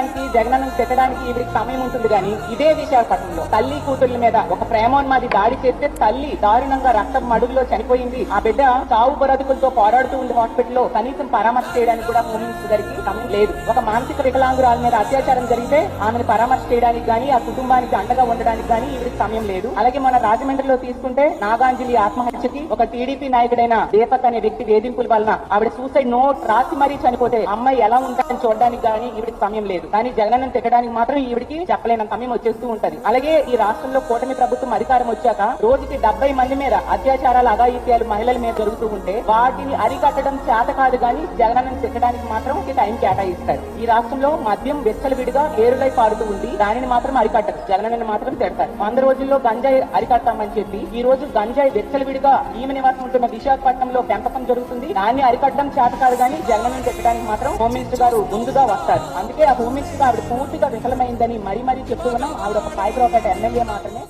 తిట్టడానికి జగనన్నను తిట్టడానికి ఈవిడికి సమయం ఉంటుంది కానీ ఇదే విశాఖపట్నంలో. తల్లి కూతుర్ల మీద ఒక ప్రేమోన్మాది దాడి చేస్తే తల్లి దారుణంగా రక్తం మడుగులో చనిపోయింది. ఆ బిడ్డ చావు బరదుకులతో పోరాడుతూ ఉంది హాస్పిటల్లో కనీసం పరామర్శ చేయడానికి కూడా హోమ్ గారికి సమయం లేదు. ఒక మానసిక వికలాంగురాల మీద అత్యాచారం జరిగితే ఆమెను పరామర్శ చేయడానికి కానీ ఆ కుటుంబానికి అండగా ఉండడానికి కానీ ఈవిడికి సమయం లేదు. అలాగే మన రాజమండ్రిలో తీసుకుంటే నాగాంజలి ఆత్మహత్యకి ఒక టీడీపీ నాయకుడైన దీపక్ అనే వ్యక్తి వేధింపుల వలన ఆవిడ సూసైడ్ నోట్ రాసి మరీ చనిపోతే అమ్మాయి ఎలా ఉంటాయని చూడడానికి కానీ ఈవిడికి సమయం లేదు. కానీ జగనన్న తిట్టడానికి మాత్రం ఈవిడికి చెప్పలేనంత సమయం వచ్చేస్తూ ఉంటది. అలాగే ఈ రాష్ట్రంలో కూటమి ప్రభుత్వం అధికారం వచ్చాక రోజుకి డెబ్బై మంది మీద అత్యాచారాలు అఘాయిత్యాలు మహిళల మీద జరుగుతూ ఉంటే వాటిని అరికట్టడం చేత కాదు కానీ జగనన్న తిట్టడానికి మాత్రం ఈ టైం కేటాయిస్తారు. ఈ రాష్ట్రంలో మద్యం విచ్చలవిడిగా ఏరులై పారుతూ ఉంది దానిని మాత్రం అరికట్టరు. జగనన్నని మాత్రం తిడతారు. వంద రోజుల్లో గంజాయి అరికడతామని చెప్పి ఈ రోజు గంజాయి విచ్చలవిడిగా ఈమె నివాసం ఉంటున్న విశాఖపట్నంలో పెంపకం జరుగుతుంది. దాన్ని అరికట్టడం చేత కాదు కానీ జగనన్న తిట్టడానికి మాత్రం హోమ్ మినిస్టర్ గారు ముందుగా వస్తారు. అందుకే ఆ హోమ్ మినిస్టర్ ఆవిడ పూర్తిగా విఫలమైందని మరీ మరీ చెప్తూ ఉన్నాం. ఆవిడ ఒక సాయిబ్రాపేట ఎమ్మెల్యే మాత్రమే.